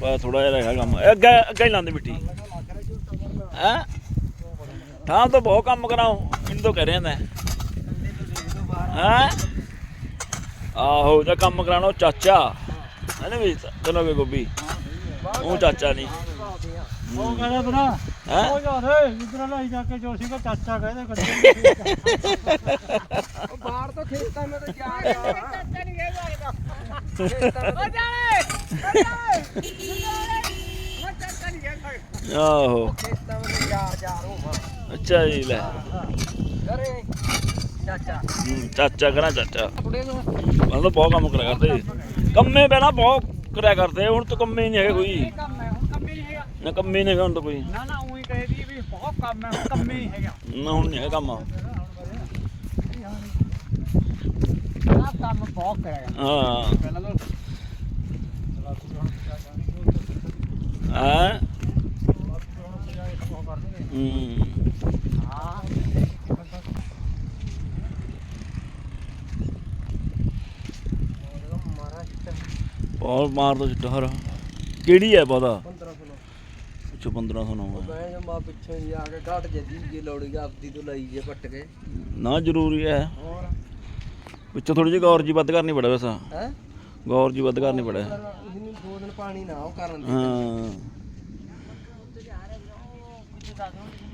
ਬਸ ਥੋੜਾ ਜਿਹਾ ਰਹਿ ਗਿਆ ਕੰਮ। ਇਹ ਅੱਗੇ ਅੱਗੇ ਹੀ ਲਾਉਂਦੇ ਮਿੱਟੀ। ਹੈ? ਤਾਂ ਤਾਂ ਬਹੁਤ ਕੰਮ ਕਰਾਉ ਇਹਨੂੰ ਤਾਂ ਕਹਿ ਰਿਹਾ ਮੈਂ। ਹੈ? ਆਹੋ ਜੇ ਕੰਮ ਕਰਾਉਣਾ ਉਹ ਚਾਚਾ। ਹੈ ਨਾ ਵੀ ਚਲੋ ਵੇ ਗੋਬੀ ਉਹ ਚਾਚਾ ਨਹੀਂ। ਉਹ ਕਹਿੰਦਾ ਬਣਾ ਹੈ? ਉਹ ਜਾ ਰੇ ਇਧਰ ਲਈ ਜਾ ਕੇ ਜੋ ਸੀਗਾ ਚਾਚਾ ਕਹਿੰਦੇ ਕੱਢੇ ਬਾਹਰ ਤੋਂ ਖੇਤਾਂ ਮੇ ਤਾਂ ਜਾ ਰਿਹਾ। ਚਾਚਾ ਨਹੀਂ ਇਹ ਲੱਗਦਾ ਹੋ ਜਾਣੇ। ਆਹੋ। ਅੱਛਾ ਜੀ ਲੈ। ਚਾਚਾ ਕਰਾਂ ਚਾਚਾ। ਕੁੜੇ ਨੂੰ ਮੈਂ ਤਾਂ ਬਹੁਤ ਕੰਮ ਕਰਿਆ ਕਰਦੇ। ਕੰਮੇ ਪਹਿਲਾਂ ਬਹੁਤ ਕਰਿਆ ਕਰਦੇ ਹੁਣ ਤਾਂ ਕੰਮੇ ਹੀ ਨਹੀਂ ਹੈਗੇ ਕੋਈ। ਨਾ ਕੰਮੇ ਨਹੀਂ ਹੈਗਾ ਹੁਣ ਤਾਂ ਕੋਈ। ਨਾ ਨਾ ਉਹੀ ਕਹੇ ਦੀ ਵੀ ਬਹੁਤ ਕੰਮ ਹੈ ਕੰਮ ਹੀ ਨਹੀਂ ਹੈਗਾ ਨਾ ਹੁਣ ਨਹੀਂ ਹੈਗਾ ਕੰਮ। ਆਹ ਕੰਮ ਬਹੁਤ ਕਰਿਆ ਹਾਂ। ਪਹਿਲਾਂ ਤਾਂ ਹੈ। ਬਹੁਤ ਮਾਰ ਦੋ ਚਿੱਟਾ ਹਰ ਕਿਹੜੀ ਹੈ ਪਤਾ 1500 ਪਿੱਛੋਂ 1500 ਨਾ ਮੈਂ ਜਮਾ ਪਿੱਛੇ ਜੀ ਕੇ ਘਟ ਜਦੀ ਜੀ ਲੋੜੀ ਆਪਦੀ ਤੋਂ ਲਈ ਜੇ ਪੱਟ ਕੇ। ਨਾ ਜ਼ਰੂਰੀ ਹੈ ਹੋਰ? ਪਿੱਛੋਂ ਥੋੜੀ ਜਿਹੀ ਗੌਰ ਜੀ ਵੱਧ ਕਰਨੀ ਪੜੇ ਵੈਸਾ। ਹੈ? ਗੌਰ ਜੀ ਵੱਧ ਕਰਨੀ ਪੜੇ ਇਹਨੂੰ ਦੋ ਦਿਨ ਪਾਣੀ ਨਾ ਉਹ ਕਰਨ ਦੇ। ਹਾਂ।